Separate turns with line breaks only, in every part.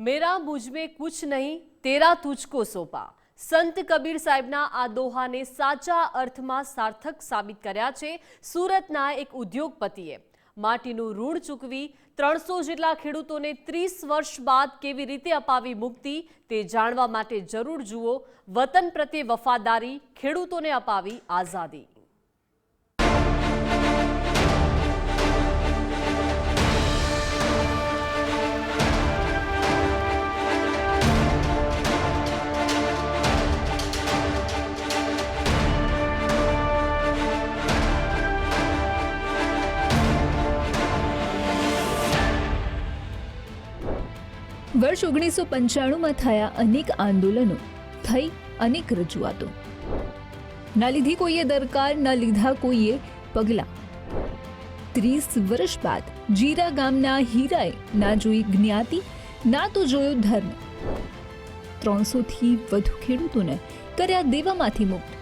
મેરા મુજબે કુછ નહીં તેરા તુજકો સોપા સંત કબીર સાહેબના આ દોહાને સાચા અર્થમાં સાર્થક સાબિત કર્યા છે સુરતના એક ઉદ્યોગપતિએ માટીનું ઋણ ચૂકવી ત્રણસો જેટલા ખેડૂતોને ત્રીસ વર્ષ બાદ કેવી રીતે અપાવી મુક્તિ તે જાણવા માટે જરૂર જુઓ વતન પ્રત્યે વફાદારી ખેડૂતોને અપાવી આઝાદી
વર્ષ ઓગણીસો પંચાણુંમાં થયા અનેક આંદોલનો, થઈ અનેક રજૂઆતો. ના લીધી કોઈએ દરકાર, ના લીધા કોઈએ પગલાં. ત્રીસ વર્ષ બાદ જીરા ગામના હીરાએ ના જોઈ જ્ઞાતિ, ના તો જોયો ધર્મ. ત્રણસોથી વધુ ખેડૂતોને કર્યા દેવામાંથી મુક્ત.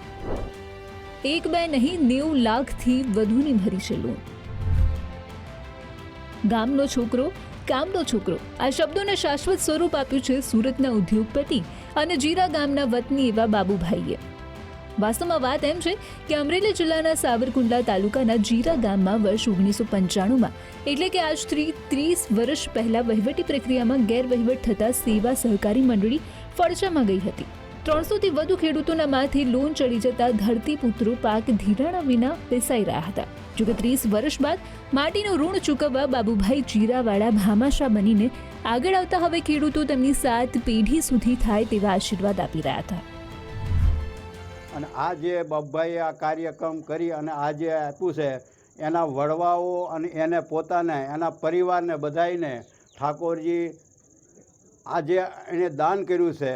એક બે નહીં, નેવું લાખથી વધુની ભરી છે લોન ગામનો છોકરો કામનો છોકરો. આ શબ્દોને શાશ્વત સ્વરૂપ આપ્યું છે સુરતના ઉદ્યોગપતિ અને જીરા ગામના વતની એવા બાબુભાઈએ. વાસ્તવમાં વાત એમ છે કે અમરેલી જિલ્લાના સાવરકુંડલા તાલુકાના જીરા ગામમાં વર્ષ ઓગણીસો પંચાણુંમાં, એટલે કે આજથી ત્રીસ વર્ષ પહેલાં વહીવટી પ્રક્રિયામાં ગેરવહીવટ થતાં સેવા સહકારી મંડળી ફડચામાં ગઈ હતી. ત્રણસોથી વધુ ખેડૂતોના માથે લોન ચડી જતા ધરતીપુત્રો પાક ધિરાણા વિના બેસાઈ રહ્યા હતા. જોકે ત્રીસ વર્ષ બાદ માટીનું ઋણ ચૂકવવા બાબુભાઈ જીરાવાળા ભામાશા બનીને આગળ આવતા હવે ખેડૂતો તેમની સાત પેઢી સુધી થાય તેવા આશીર્વાદ આપી રહ્યા હતા.
અને આ જે બાબુભાઈએ આ કાર્યક્રમ કરી અને આ જે આપ્યું છે, એના વડવાઓ અને એને પોતાને, એના પરિવારને બધાઈને ઠાકોરજી આ જે એણે દાન કર્યું છે.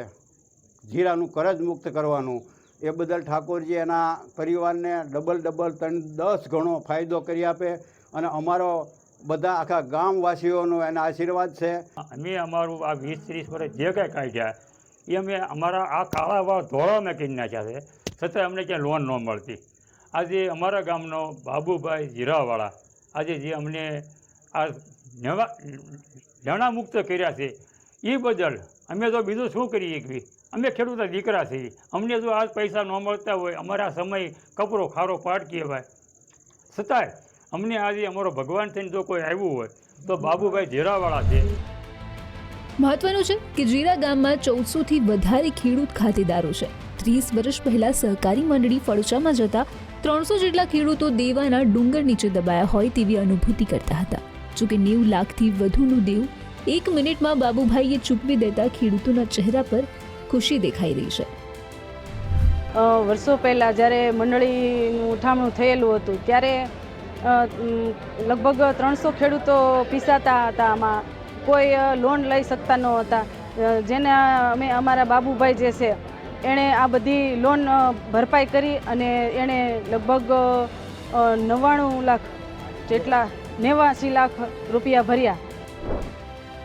જીરાનું કરજ મુક્ત કરવાનું એ બદલ ઠાકોરજી એના પરિવારને ડબલ ડબલ ત્રણ દસ ગણો ફાયદો કરી આપે અને અમારો બધા આખા ગામવાસીઓનો એના આશીર્વાદ છે
અમે અમારું આ વીસ ત્રીસ વર્ષ જે કાંઈ કાઢ્યા એ અમે અમારા આ કાળા ધોળા મેં કરી નાખ્યા છે છતાં અમને ક્યાં લોન ન મળતી આજે અમારા ગામનો બાબુભાઈ જીરાવાળા આજે જે અમને આ નવા નાણાં મુક્ત કર્યા છે એ બદલ અમે તો બીજું શું કરીએ શકીએ અમે ખેડૂતના દીકરા છીએ. અમને જો આજ પૈસા ન મળતા હોય, અમારા સમય કપરો ખારો પાટ કહેવાય. છતાંય, અમને આજે અમારો ભગવાન થઈને જો કોઈ આવ્યું હોય, તો બાબુભાઈ ઝેરાવાળા છે.
મહત્વનું છે કે જીરા ગામમાં ચૌદસોથી વધારે ખેડૂત ખાતેદારો છે. ત્રીસ વર્ષ પહેલા સહકારી મંડળી ફળચામાં જતા ત્રણસો જેટલા ખેડૂતો દેવાના ડુંગર નીચે દબાયા હોય તેવી અનુભૂતિ કરતા હતા. જોકે નેવું લાખથી વધુનું દેવું એક મિનિટમાં બાબુભાઈએ ચૂકવી દેતા ખેડૂતોના ચહેરા પર ખુશી દેખાઈ રહી છે.
વર્ષો પહેલાં જ્યારે મંડળીનું ઉઠામણું થયેલું હતું, ત્યારે લગભગ ત્રણસો ખેડૂતો પીસાતા હતા. આમાં કોઈ લોન લઈ શકતા ન હતા જેને અમે, અમારા બાબુભાઈ જે છે, એણે આ બધી લોન ભરપાઈ કરી અને એણે લગભગ નવ્વાણું લાખ જેટલા નેવાસી લાખ રૂપિયા ભર્યા.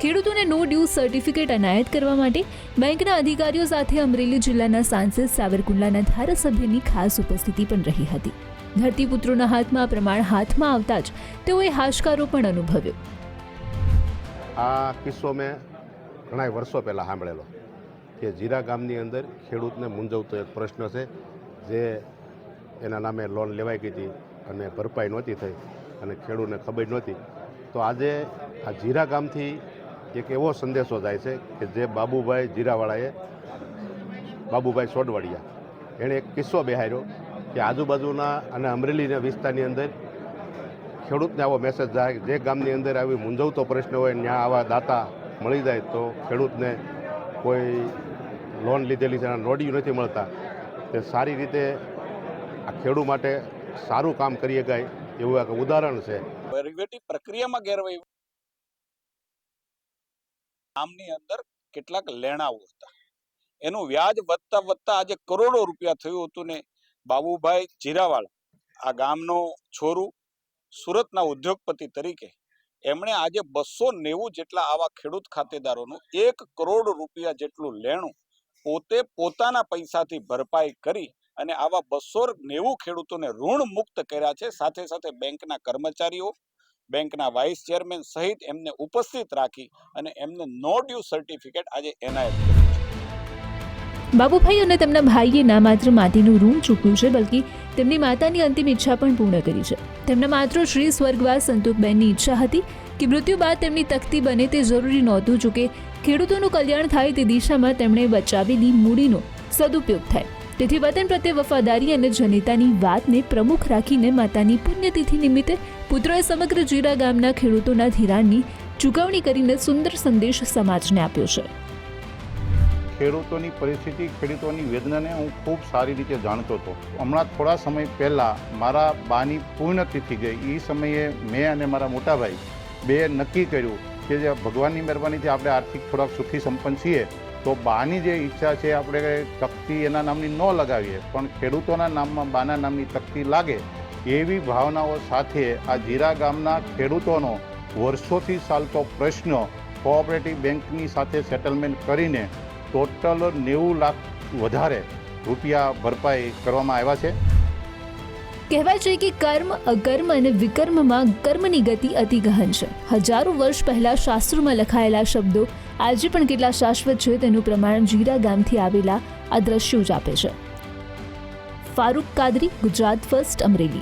ખેડૂતોને નો ડ્યુ સર્ટિફિકેટ એનાયત કરવા માટે બેંકના અધિકારીઓ સાથે અમરેલી જિલ્લાના સાંસદ સાવરકુંડલાના ધારાસભ્યની ખાસ ઉપસ્થિતિ પણ રહી હતી. ધરતીપુત્રોના હાથમાં પ્રમાણ હાથમાં આવતા જ તેઓએ હાશકારો પણ અનુભવ્યો.
આ કિસ્સો મેં ઘણા વર્ષો પહેલાં સાંભળેલો કે જીરા ગામની અંદર ખેડૂતને મૂંઝવતો એક પ્રશ્ન છે, જે એના નામે લોન લેવાઈ ગઈ હતી અને ભરપાઈ નહોતી થઈ અને ખેડૂતને ખબર નહોતી. તો આજે આ જીરા ગામથી એક એવો સંદેશો જાય છે કે જે બાબુભાઈ જીરાવાળાએ બાબુભાઈ સોડવાડિયા એણે એક કિસ્સો બેહાર્યો કે આજુબાજુના અને અમરેલીના વિસ્તારની અંદર ખેડૂતને આવો મેસેજ જાય જે ગામની અંદર આવી મૂંઝવતો પ્રશ્ન હોય ત્યાં આવા દાતા મળી જાય તો ખેડૂતને કોઈ લોન લીધેલી છે નોડિયું નથી મળતા. તે સારી રીતે આ ખેડૂત માટે સારું કામ કરી શકાય એવું એક ઉદાહરણ છે.
પ્રક્રિયામાં ગેરવહીવટ ગામની અંદર કેટલાક લેણાઓ હતા. એનું વ્યાજ વધતા વધતા આજે કરોડો રૂપિયા થયું હતું ને બાબુભાઈ જીરાવાળા, આ ગામનો છોરું સુરતના ઉદ્યોગપતિ તરીકે, એમણે આજે બસો નેવું જેટલા આવા ખેડૂત ખાતેદારોનું એક કરોડ રૂપિયા જેટલું લેણું પોતે પોતાના પૈસાથી ભરપાઈ કરી અને આવા બસો નેવું ખેડૂતોને ઋણ મુક્ત કર્યા છે. સાથે સાથે બેંકના કર્મચારીઓ બેંકના વાઇસ ચેરમેન સહિત એમને ઉપસ્થિત રાખી અને એમને નો ડ્યુ સર્ટિફિકેટ આજે એનાયત
બાબુભાઈ અને તેમના ભાઈએ ના માત્ર માટીનું ઋણ ચૂક્યું છે, બલકી તેમની માતાની અંતિમ ઈચ્છા પણ પૂર્ણ કરી છે. તેમના માત્ર શ્રી સ્વર્ગવાસ સંતોકબેનની ઈચ્છા હતી કે મૃત્યુ બાદ તેમની તકતી બને તે જરૂરી નહોતું જો કે ખેડૂતોનું કલ્યાણ થાય તે દિશામાં તેમણે બચાવેલી મૂડીનો સદુપયોગ થાય. તેથી વતન પ્રત્યે વફાદારી અને જનેતાની વાતને પ્રમુખ રાખીને માતાની પુણ્યતિથિ નિમિત્તે પુત્રોએ સમગ્ર જીરા ગામના ખેડૂતોના ધિરાણની ચૂકવણી કરીને સુંદર સંદેશ સમાજને આપ્યો છે.
ખેડૂતોની પરિસ્થિતિ, ખેડૂતોની વેદનાને હું ખૂબ સારી રીતે જાણતો હતો. હમણાં થોડા સમય પહેલાં મારા બાની પૂર્ણતિથિ ગઈ એ સમયે મેં અને મારા મોટાભાઈ બે નક્કી કર્યું કે જે ભગવાનની મહેરબાનીથી આપણે આર્થિક થોડાક સુખી સંપન્ન છીએ. તો બાની જે ઈચ્છા છે આપણે તકતી એના નામની ન લગાવીએ, પણ ખેડૂતોના નામમાં બાના નામની તકતી લાગે એવી ભાવનાઓ સાથે આ જીરા ગામના ખેડૂતોનો વર્ષોથી ચાલતો પ્રશ્ન કોઓપરેટિવ બેંકની સાથે સેટલમેન્ટ કરીને ટોટલ નેવું લાખ વધારે રૂપિયા ભરપાઈ કરવામાં આવ્યા છે.
કહેવાય છે કે કર્મ, અકર્મ અને વિકર્મમાં કર્મની ગતિ અતિ ગહન છે. હજારો વર્ષ પહેલા શાસ્ત્રોમાં લખાયેલા શબ્દો આજે પણ કેટલા શાશ્વત છે તેનું પ્રમાણ જીરા ગામથી આવેલા આ દ્રશ્યો જ આપે છે. ફારૂક કાદરી, ગુજરાત ફર્સ્ટ અમરેલી.